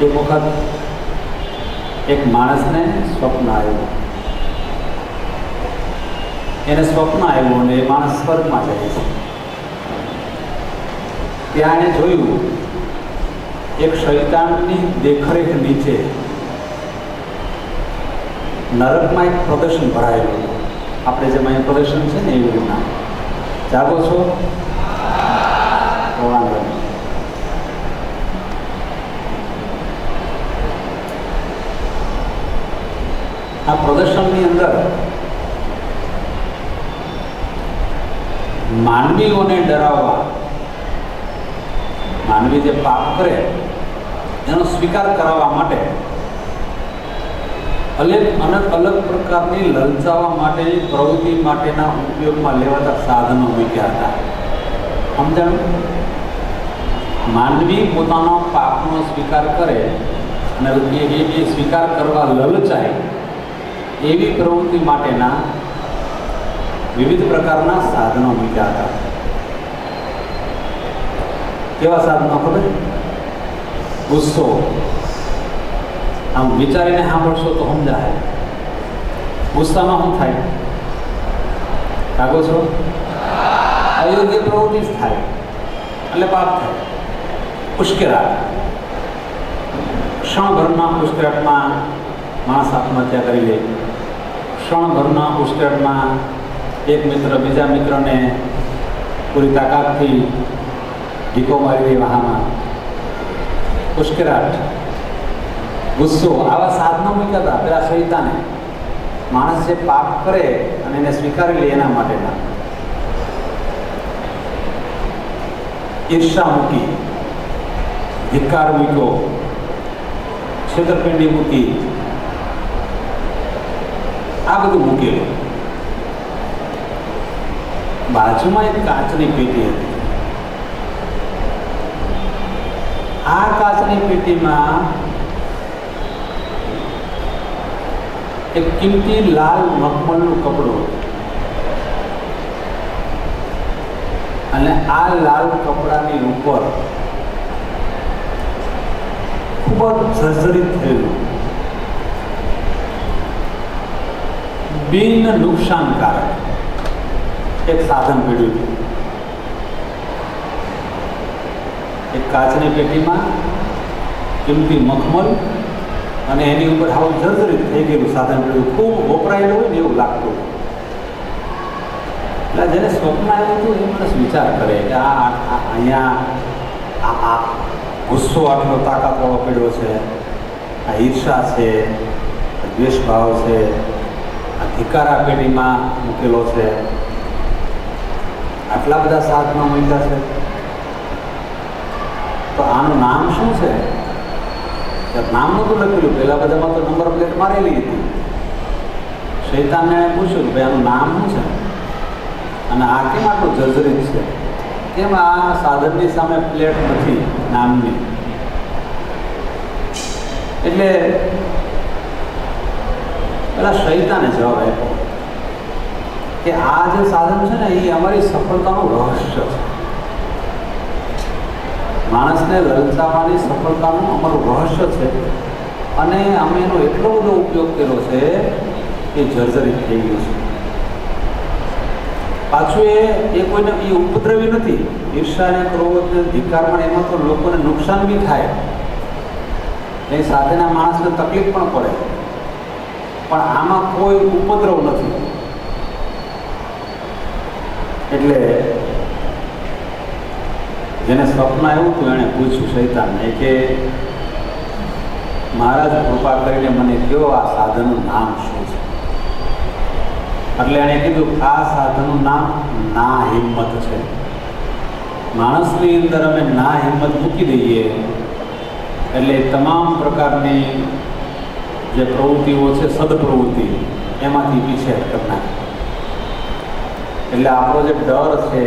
એક વખત એક માણસને સ્વપ્ન આવ્યું. એને સ્વપ્ન આવ્યું અને એ માણસ સ્વર્ગમાં જાય છે. ત્યાં એણે જોયું, એક શૈતાનની દેખરેખ નીચે નરકમાં એક પ્રદર્શન ભરાયેલું આપણે જેમાં અહીંયા પ્રદર્શન છે ને એવી રીતના. જાગો છો? વાંધો આ પ્રદર્શનની અંદર માનવીઓને ડરાવવા, માનવી જે પાપ કરે, એનો સ્વીકાર કરાવવા માટે અલગ અલગ અલગ પ્રકારની લલચાવવા માટેની પ્રવૃત્તિ માટેના ઉપયોગમાં લેવાતા સાધનો મૂક્યા હતા. સમજાણું? માનવી પોતાનો પાપનો સ્વીકાર કરે અને એ સ્વીકાર કરવા લલચાય એવી પ્રવૃત્તિ માટેના વિવિધ પ્રકારના સાધનો મૂક્યા હતા. કેવા સાધનો ખબર? ગુસ્સો. આમ વિચારીને સાંભળશો તો સમજાય. ગુસ્સામાં શું થાય? લાગો છો? અયોગ્ય પ્રવૃત્તિ જ થાય. એટલે પાપ થાય. ઉશ્કેરાટ ક્ષણભરના ઉશ્કેરાટમાં માણસ આત્મહત્યા કરી લે. ક્ષણભરના ઉશ્કેરાટમાં એક મિત્ર બીજા મિત્રને પૂરી તાકાતથી ઢીકો મારી દે વાહામાં. ઉશ્કેરાટ, ગુસ્સો, આવા સાધનો મૂક્યા હતા, પેલા સહિતાને માણસ જે પાપ કરે અને એને સ્વીકારી લે એના માટેના. ઈર્ષા મૂકી, ધિક્કાર મૂક્યો, છેતરપિંડી મૂકી આ બધું મૂકેલું. બાજુમાં એક કાચની પેટી હતી. આ કાચની પેટીમાં એક કિંમતી લાલ મખમલનું કપડું અને આ લાલ કપડાની ઉપર ખૂબ જ જર્જરિત થયેલું. બિન નુકસાનકારક એક સાધન પડ્યું હતું. એક કાચની પેટીમાં કિંમતી મખમલ અને એની ઉપર હાવ જર્જરિત થઈ ગયેલું સાધન પડ્યું. ખૂબ વપરાયેલું હોય ને એવું લાગતું એટલે જેને સ્વપ્ન આવ્યું હતું, એ માણસ વિચાર કરે કે આ- અહીંયા આ આ ગુસ્સો આટલો તાકાતવાળો પડ્યો છે, આ ઈર્ષા છે દ્વેષભાવ છે આ ધિકારા પેઢીમાં મૂકેલો છે. આટલા બધા સાધનો મળ્યા છે. તો આનું નામ શું છે? નામ નહોતું લખેલું. પહેલા બધામાં તો નંબર પ્લેટ મારેલી હતી. શૈતાનને પૂછ્યું કે આનું નામ શું છે? અને આ કેમ આટલું જર્જરિત છે? કેમ આ સાધનની સામે પ્લેટ નથી નામની? એટલે પેલા શૈતાને જવાબ આપ્યો કે આ જે સાધન છે ને, એ અમારી સફળતાનું રહસ્ય છે. માણસને લલચાવવાની સફળતાનું અમારું રહસ્ય છે અને અમે એનો એટલો બધો ઉપયોગ કર્યો છે કે જર્જરિત થઈ ગયું છે. પાછું એ એ કોઈને, એ ઉપદ્રવી નથી. ઈર્ષાને ક્રોધને ધિકારમાં એમાં તો લોકોને નુકસાન બી થાય. એ સાથેના માણસને તકલીફ પણ પડે. પણ આમાં કોઈ ઉપદ્રવ નથી. એટલે જેને સ્વપ્ન આવ્યું હતું, એણે પૂછ્યું શૈતાનને કે, મહારાજ, કૃપા કરીને મને કયો આ સાધનનું નામ શું છે? એટલે એણે કીધું, આ સાધનનું નામ ના હિંમત છે. માણસની અંદર અમે ના હિંમત મૂકી દઈએ. એટલે તમામ પ્રકારની જે પ્રવૃત્તિઓ છે, સદપ્રવૃત્તિ, એમાંથી વિછેદ કરનાર. એટલે આપણો જે ડર છે,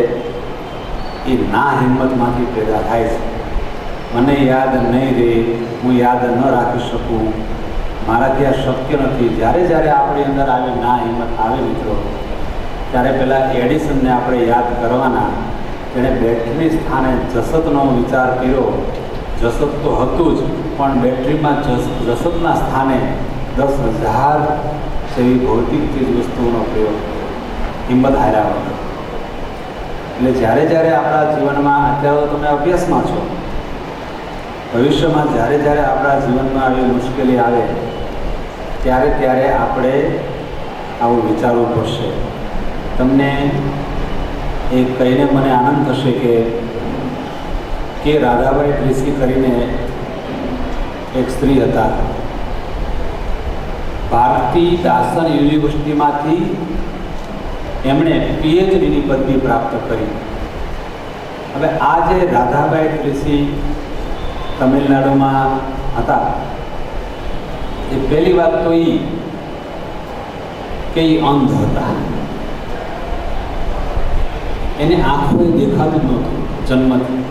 એ ના હિંમતમાંથી પેદા થાય છે. મને યાદ નહીં રહે હું યાદ ન રાખી શકું. મારાથી આ શક્ય નથી. જ્યારે જ્યારે આપણી અંદર આવી ના હિંમત આવે મિત્રો, ત્યારે પહેલાં એડિસનને આપણે યાદ કરવાના. તેણે બેઠની સ્થાને જસતનો વિચાર કર્યો. જસત તો હતું જ, પણ બેટરીમાં જસ જસતના સ્થાને દસ હજાર જેવી ભૌતિક ચીજ વસ્તુઓનો પ્રયોગ હિંમત હાર્યા વગર. એટલે જ્યારે જ્યારે આપણા જીવનમાં, અત્યારે તમે અભ્યાસમાં છો. ભવિષ્યમાં જ્યારે જ્યારે આપણા જીવનમાં આવી મુશ્કેલી આવે, ત્યારે ત્યારે આપણે આવું વિચારવું પડશે. તમને એ કહીને મને આનંદ થશે કે કે રાધાબાઈ ટ્રીસી કરીને એક સ્ત્રી હતા. ભારતી દાસન યુનિવર્સિટીમાંથી એમણે પીએચડીની પદવી પ્રાપ્ત કરી. હવે આ જે રાધાબાઈ ટ્રીસી તમિલનાડુમાં હતા, એ પહેલી વાત તો એ કે એ અંધ હતા. એને આંખોએ દેખાતું નહોતું જન્મથી.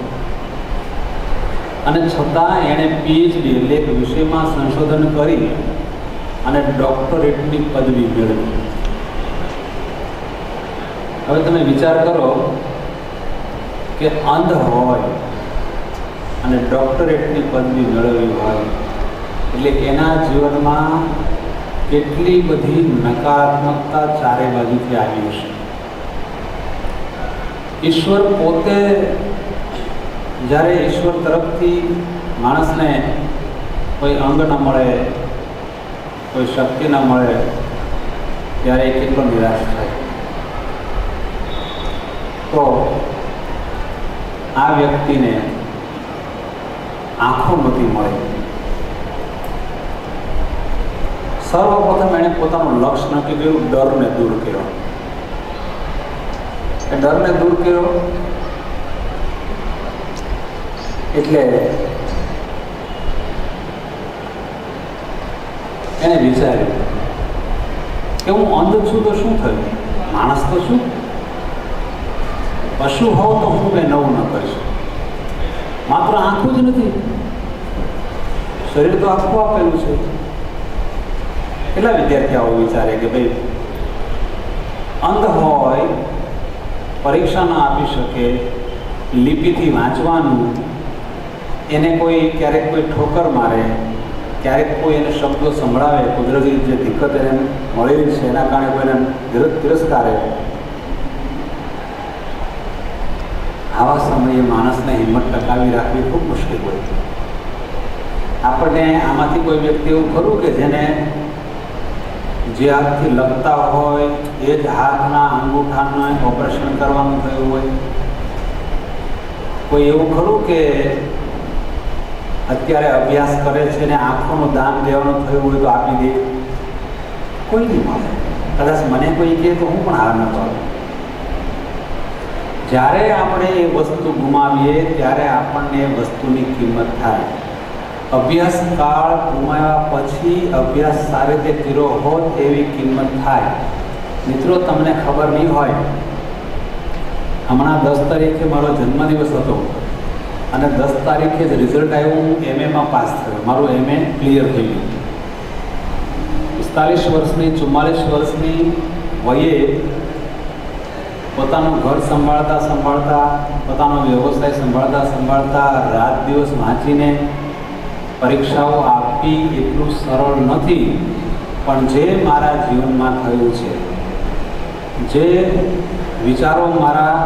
અને છતાં એણે પીએચડી એટલે એક વિષયમાં સંશોધન કરી અને ડોક્ટરેટની પદવી મેળવી. હવે તમે વિચાર કરો કે અંધ હોય અને ડોક્ટરેટની પદવી મેળવી હોય, એટલે એના જીવનમાં કેટલી બધી નકારાત્મકતા ચારે બાજુથી આવી હશે. ઈશ્વર પોતે જ્યારે ઈશ્વર તરફથી માણસને કોઈ અંગ ન મળે, કોઈ શક્તિ ન મળે, ત્યારે કેટલો નિરાશ થાય. તો આ વ્યક્તિને આંખો નથી મળે. સર્વપ્રથમ એણે પોતાનું લક્ષ્ય નક્કી કર્યું, ડરને દૂર કર્યો. એ ડરને દૂર કર્યો એટલે એને વિચાર્યું કે હું અંધ છું તો શું થયું? માણસ તો શું? પશુ હોવ તો હું કંઈ નવું ન કરીશ માત્ર આંખું જ નથી. શરીર તો આખું આપેલું છે. કેટલા વિદ્યાર્થી આવું વિચારે કે ભાઈ, અંધ હોય, પરીક્ષા ન આપી શકે, લિપિથી વાંચવાનું એને કોઈ ક્યારેક કોઈ ઠોકર મારે, ક્યારેક કોઈ એને શબ્દો સંભળાવે, કુદરતી જે દિક્કત એને મળેલી છે, એના કારણે કોઈ એને તિરસ્કારે આવા સમયે માણસને હિંમત ટકાવી રાખવી ખૂબ મુશ્કેલ હોય છે. આપણને આમાંથી કોઈ વ્યક્તિ એવું ખરું કે જેને જે હાથથી લખતા હોય, એ જ હાથના અંગૂઠાનું ઓપરેશન કરવાનું થયું હોય? કોઈ એવું ખરું કે અત્યારે અભ્યાસ કરે છે ને આંખોનું દાન દેવાનું થયું હોય તો આપી દે. કોઈ નહીં મળે. કદાચ મને કોઈ કહે તો હું પણ હાર ન કરું જ્યારે આપણે એ વસ્તુ ગુમાવીએ, ત્યારે આપણને એ વસ્તુની કિંમત થાય. અભ્યાસ કાળ ગુમાવ્યા પછી અભ્યાસ સારી રીતે કર્યો હોત એવી કિંમત થાય. મિત્રો, તમને ખબર નહીં હોય, હમણાં દસ તારીખે મારો જન્મદિવસ હતો. અને દસ તારીખે જ રિઝલ્ટ આવ્યું, હું એમએમાં પાસ થયો. મારું એમએ ક્લિયર થઈ ગયું. પિસ્તાલીસ વર્ષની, ચુમ્માલીસ વર્ષની વયે પોતાનું ઘર સંભાળતા સંભાળતા, પોતાનો વ્યવસાય સંભાળતા સંભાળતા રાત દિવસ વાંચીને પરીક્ષાઓ આપવી એટલું સરળ નથી, પણ જે મારા જીવનમાં થયું છે, જે વિચારો મારા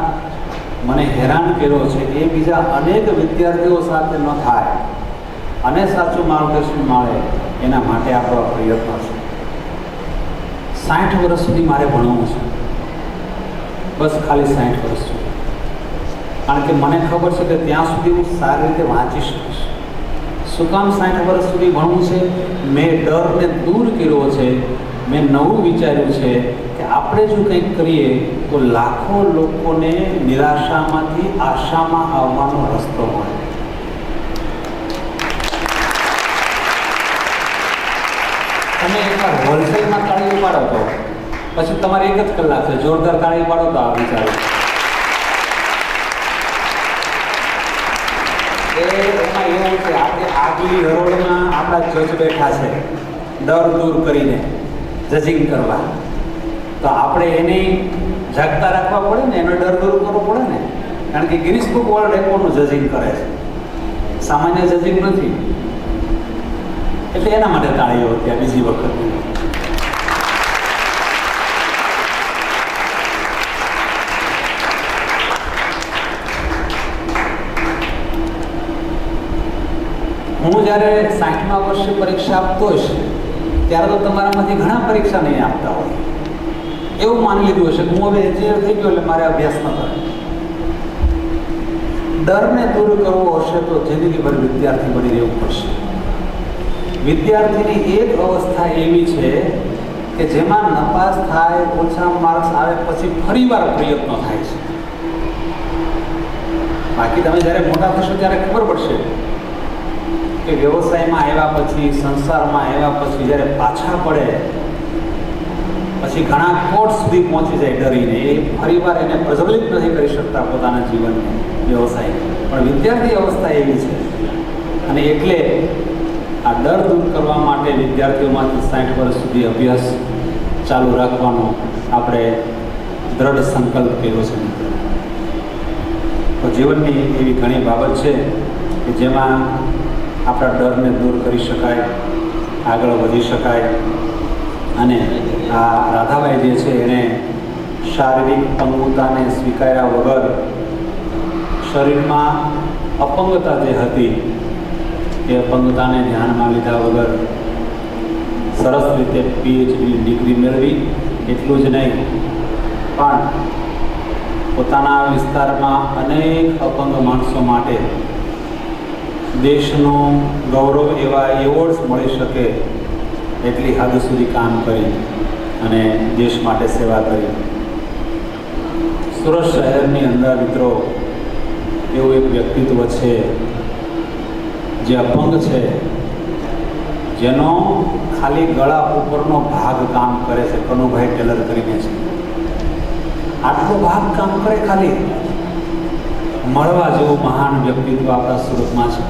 મને હેરાન કર્યો છે, એ બીજા અનેક વિદ્યાર્થીઓ સાથે ન થાય. અને સાચું માર્ગદર્શન મળે, એના માટે આપણો પ્રયત્ન છે. સાઠ વર્ષ સુધી મારે ભણવું છે. બસ ખાલી સાઠ વર્ષ સુધી. કારણ કે મને ખબર છે કે ત્યાં સુધી હું સારી રીતે વાંચી શકીશ શું કામ સાઠ વર્ષ સુધી ભણવું છે? મેં ડરને દૂર કર્યો છે. મેં નવું વિચાર્યું છે કે આપણે જો કંઈક કરીએ, તો લાખો લોકોને નિરાશામાંથી આશામાં આવવાનો રસ્તો મળે. તમે એકવાર હોલસેલમાં તાળી પાડો તો. પછી તમારે એક જ કલાક છે, જોરદાર તાળી પાડો તો આ વિચારો. એમાં એવું છે, આપણે આગલી હરોળમાં આપણા જજ બેઠા છે, ડર દૂર કરીને. જજિંગ કરવા. તો આપણે એને જાગતા રાખવા પડે ને, એનો ડર દૂર કરવો પડે ને. કારણ કે ગિરીશ બુક વર્લ્ડ રેકોર્ડનું જજિંગ કરે છે. સામાન્ય જજિંગ નથી. એટલે એના માટે તાળીઓ ત્યાં બીજી વખત. હું જ્યારે સાઠમા વર્ષે પરીક્ષા આપતો હશે ત્યારે તો તમારામાંથી ઘણા પરીક્ષા નહીં આપતા હોય. એવું માની લીધું હશે હું હવે એન્જિનિયર થઈ ગયો એટલે મારે અભ્યાસ ન કરે ડરને દૂર કરવો હશે તો જિંદગીભર વિદ્યાર્થી બની રહેવું પડશે. વિદ્યાર્થીની એક અવસ્થા એવી છે કે જેમાં નપાસ થાય ઓછા માર્ક્સ આવે પછી ફરીવાર પ્રયત્નો થાય છે. બાકી તમે જ્યારે મોટા થશો ત્યારે ખબર પડશે કે વ્યવસાયમાં આવ્યા પછી, સંસારમાં આવ્યા પછી જ્યારે પાછા પડે, પછી ઘણા કોર્ટ સુધી પહોંચી જાય ડરીને, એ ફરીવાર એને પ્રજ્વલિત નથી કરી શકતા પોતાના જીવનને વ્યવસાય પણ વિદ્યાર્થી અવસ્થા એવી છે. અને એટલે આ ડર દૂર કરવા માટે વિદ્યાર્થીઓમાંથી સાઠ વર્ષ સુધી અભ્યાસ ચાલુ રાખવાનો આપણે દ્રઢ સંકલ્પ કર્યો છે. તો જીવનની એવી ઘણી બાબત છે કે જેમાં આપણા ડરને દૂર કરી શકાય, આગળ વધી શકાય. અને આ રાધાભાઈ જે છે, એણે શારીરિક પંગુતાને સ્વીકાર્યા વગર શરીરમાં અપંગતા જે હતી, એ અપંગતાને ધ્યાનમાં લીધા વગર સરસ રીતે પીએચડી ડિગ્રી મેળવી. એટલું જ નહીં, પણ પોતાના વિસ્તારમાં અનેક અપંગ માણસો માટે દેશનું ગૌરવ એવા એવોર્ડ્સ મળી શકે એટલી હદ સુધી કામ કરી અને દેશ માટે સેવા કરી. સુરત શહેરની અંદર મિત્રો, એવું એક વ્યક્તિત્વ છે, જે અપંગ છે, જેનો ખાલી ગળા ઉપરનો ભાગ કામ કરે છે, કનુભાઈ ટેલર કરીને છે. આટલો ભાગ કામ કરે ખાલી. મળવા જેવું મહાન વ્યક્તિત્વ આપણા સુરતમાં છે.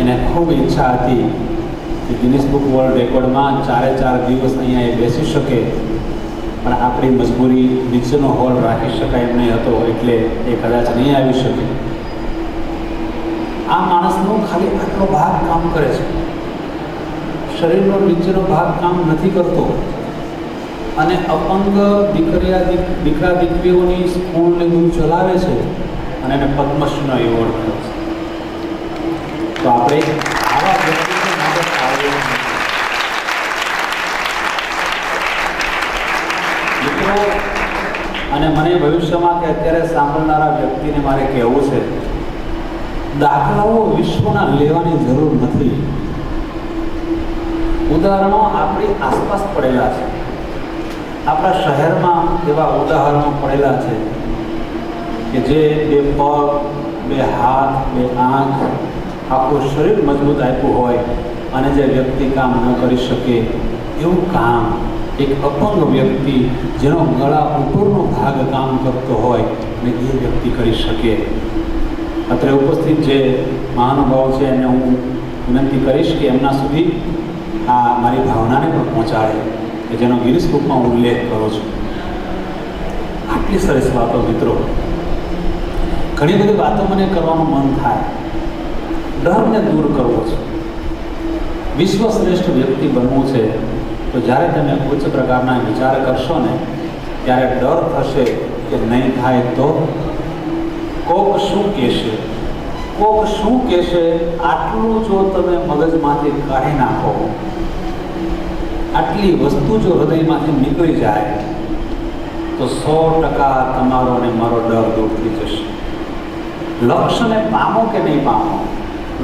એને ખૂબ ઈચ્છા હતી કે ગિનિસ બુક વર્લ્ડ રેકોર્ડમાં ચારે ચાર દિવસ અહીંયા એ બેસી શકે, પણ આપણી મજબૂરી નીચેનો હોલ રાખી શકાય એમ નહીં હતો, એટલે એ કદાચ નહીં આવી શકે. આ માણસનો ખાલી આટલો ભાગ કામ કરે છે. શરીરનો નીચેનો ભાગ કામ નથી કરતો. અને અપંગ દીકરીયા દીક, દીકરા દીકરીઓની સ્કૂલને બધું ચલાવે છે અને એને પદ્મશ્રીનો એવોર્ડ મળ્યો છે. તો આપણે આવા વ્યક્તિને માટે મિત્રો, અને મને ભવિષ્યમાં કે અત્યારે સાંભળનારા વ્યક્તિને મારે કહેવું છે, દાખલાઓ વિશ્વના લેવાની જરૂર નથી. ઉદાહરણો આપણી આસપાસ પડેલા છે. આપણા શહેરમાં એવા ઉદાહરણો પડેલા છે કે જે બે પગ, બે હાથ, બે આંખ આખું શરીર મજબૂત આપ્યું હોય અને જે વ્યક્તિ કામ ન કરી શકે એવું કામ એક અપંગ વ્યક્તિ જેનો ગળા ઉપરનો ભાગ કામ કરતો હોય અને એ વ્યક્તિ કરી શકે. અત્રે ઉપસ્થિત જે મહાનુભાવ છે એને હું વિનંતી કરીશ કે એમના સુધી આ મારી ભાવનાને પણ પહોંચાડે. કે જેનો ગિનિસ બુકમાં ઉલ્લેખ કરું છું. આટલી સરસ વાતો, મિત્રો. ઘણી બધી વાતો મને કરવાનું મન થાય. ડરને દૂર કરવો છે. વિશ્વ શ્રેષ્ઠ વ્યક્તિ બનવું છે, તો જ્યારે તમે ઉચ્ચ પ્રકારના વિચાર કરશો ને, ત્યારે ડર થશે કે નહીં થાય તો? કોક શું કહેશે? કોક શું કહેશે? આટલું જો તમે મગજમાંથી કાઢી નાખો આટલી વસ્તુ જો હૃદયમાંથી નીકળી જાય, તો સો ટકા તમારો અને મારો ડર દૂર થઈ જશે. લક્ષ્યને પામો કે નહીં પામો?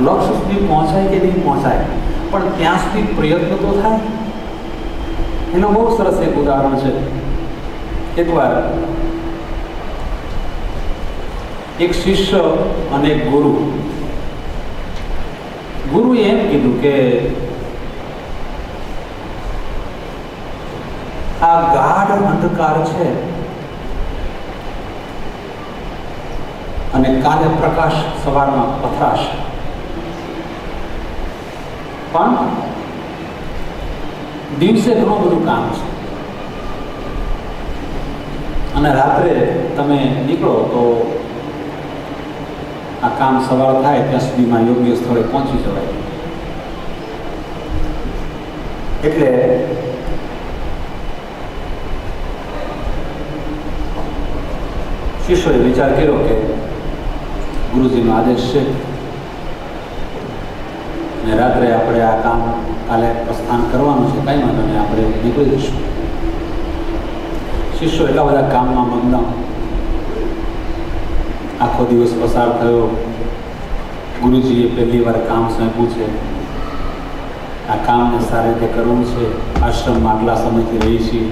લક્ષ્ય સુધી પહોંચાય કે નહીં પહોંચાય? પણ ત્યાં સુધી પ્રયત્ન તો થાય. એનું બહુ સરસ એક ઉદાહરણ છે. એકવાર એક શિષ્ય અને ગુરુ. ગુરુએ એમ કીધું કે આ ગાઢ અંધકાર છે. અને કાલે પ્રકાશ સવારમાં પથરાશે. પણ દિવસે ઘણું બધું કામ છે. અને રાત્રે તમે નીકળો તો આ કામ સવાર થાય ત્યાં સુધીમાં યોગ્ય સ્થળે પહોંચી જવાય. એટલે શિષ્યોએ વિચાર કર્યો કે ગુરુજીનો આદેશ છે. ને રાત્રે આપણે આ કામ કાલે પ્રસ્થાન કરવાનું છે, કાંઈ વાંધો નહીં, આપણે નીકળી જઈશું. શિષ્યો એટલા બધા કામમાં મગ્ન. આખો દિવસ પસાર થયો. ગુરુજીએ પહેલી વાર કામ સોંપ્યું છે. આ કામને સારી રીતે કરવું છે. આશ્રમમાં આટલા સમયથી રહી છીએ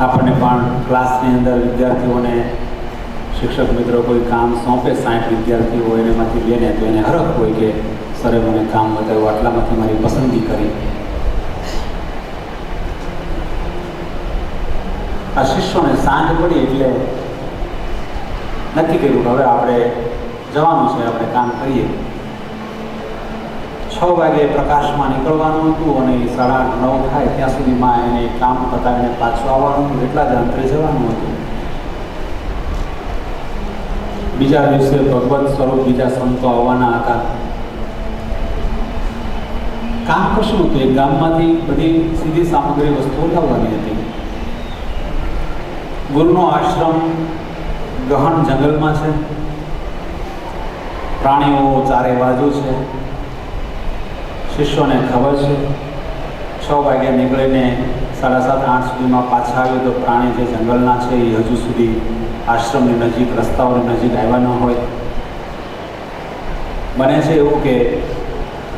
આપણને પણ ક્લાસની અંદર વિદ્યાર્થીઓને શિક્ષક મિત્રો કોઈ કામ સોંપે, સાઠ વિદ્યાર્થીઓ હોય એમાંથી બેને તો એને હરખ હોય કે, સરે, મને કામ બતાવ્યું, આટલામાંથી મારી પસંદગી કરી. આ શિષ્યોને સાંજ પડી એટલે નક્કી કર્યું કે હવે આપણે જવાનું છે, આપણે કામ કરીએ. છ વાગે પ્રકાશમાં નીકળવાનું હતું અને સાડા આઠ, નવ થાય ત્યાં સુધીમાં એને કામ પતાવીને પાછું આવવાનું એટલા જ અંતરે જવાનું હતું. બીજા દિવસે ભગવત સ્વરૂપ બીજા સંતો આવવાના હતા. કામ કશું હતું? ગામમાંથી બધી સીધી સામગ્રી વસ્તુઓ લાવવાની હતી. ગુરુનો આશ્રમ ગહન જંગલમાં છે. પ્રાણીઓ ચારે બાજુ છે. શિષ્યોને ખબર છે? છ વાગે નીકળીને સાડા સાત, આઠ સુધીમાં પાછા આવ્યો તો પ્રાણી જે જંગલના છે એ હજુ સુધી આશ્રમની નજીક, રસ્તાઓની નજીક આવ્યા ન હોય. બને છે એવું કે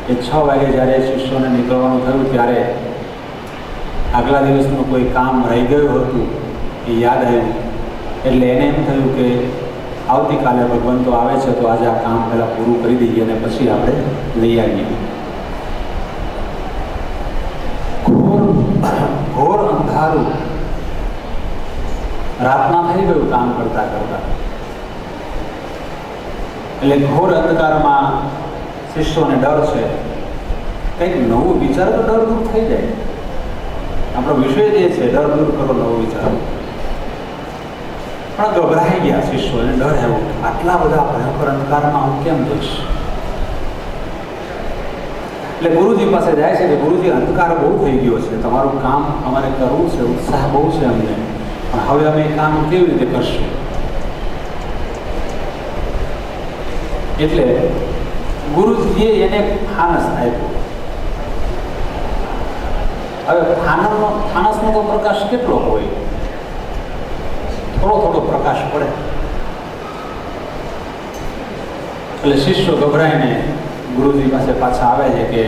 એ છ વાગે જ્યારે શિષ્યોને નીકળવાનું થયું ત્યારે આગલા દિવસનું કોઈ કામ રહી ગયું હતું એ યાદ આવ્યું એટલે એને એમ થયું કે આવતીકાલે ભગવંતો આવે છે તો આજે આ કામ પહેલાં પૂરું કરી દઈએ અને પછી આપણે લઈ આવીએ. ઘોર ઘોર અંધારું. રાતના થઈ ગયું કામ કરતા કરતા. એટલે ઘોર અંધકારમાં શિષ્યોને ડર છે. કંઈક નવું વિચાર તો ડર દૂર થઈ જાય. આપણો વિષય જે છે, ડર દૂર કરો નવો વિચાર. પણ ગભરાઈ ગયા શિષ્યો એને ડર આવ્યો. આટલા બધા ભયંકર અંધકારમાં હું કેમ જઈશ? એટલે ગુરુજી પાસે જાય છે કે ગુરુજી અંધકાર બહુ થઈ ગયો છે. તમારું કામ અમારે કરવું છે, ઉત્સાહ બહુ છે અમને. પણ હવે અમે કામ કેવી રીતે કરશું? એટલે ગુરુજીએ એને ફાનસ આપ્યો. હવે ફાનસનો ફાનસનો તો પ્રકાશ કેટલો હોય? થોડો થોડો પ્રકાશ પડે. એટલે શિષ્યો ગભરાઈને ગુરુજી પાસે પાછા આવે છે કે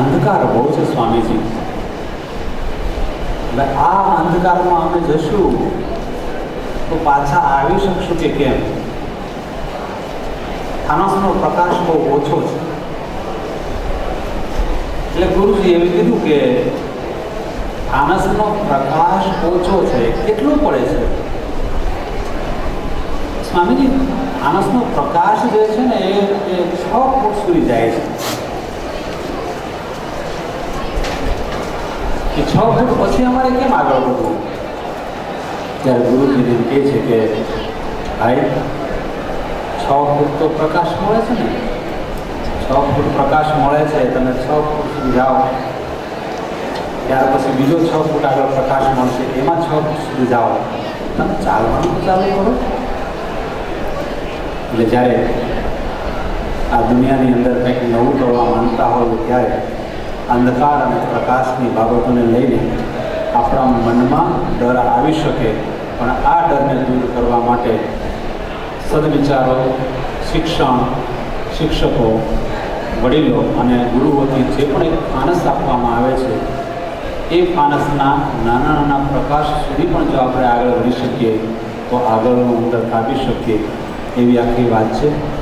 અંધકાર બહુ છે સ્વામીજી. એટલે આ અંધકારમાં અમે જશું તો પાછા આવી શકશું કે કેમ? ફાનસનો પ્રકાશ બહુ ઓછો છે. એટલે ગુરુજી એવું કીધું કે ફાનસનો પ્રકાશ ઓછો છે કેટલું પડે છે. સ્વામીજી ફાનસનો પ્રકાશ જે છે ને એ એ છ ફૂટ સુધી જાય છે એ છ ફૂટ પછી અમારે કેમ આગળ વધવું ત્યારે ગુરુજી એમ કહે છે કે ભાઈ છ ફૂટ તો પ્રકાશ મળે છે ને છ ફૂટ પ્રકાશ મળે છે તમે છ ફૂટ સુધી જાઓ ત્યાર પછી બીજો છ ફૂટ આગળ પ્રકાશ મળશે એમાં છ ફૂટ સુધી જાઓ તમે ચાલવાનું ચાલુ કરો એટલે જ્યારે આ દુનિયાની અંદર કંઈક નવું કરવા માંગતા હોય ત્યારે અંધકાર અને પ્રકાશની બાબતોને લઈને આપણા મનમાં ડર આવી શકે. પણ આ ડરને દૂર કરવા માટે સદવિચારો, શિક્ષણ, શિક્ષકો, વડીલો અને ગુરુઓથી જે પણ એક ફાનસ આપવામાં આવે છે, એ ફાનસના નાના નાના પ્રકાશ સુધી પણ જો આપણે આગળ વધી શકીએ, તો આગળનું અંદર કાપી શકીએ. એવી આખી વાત છે.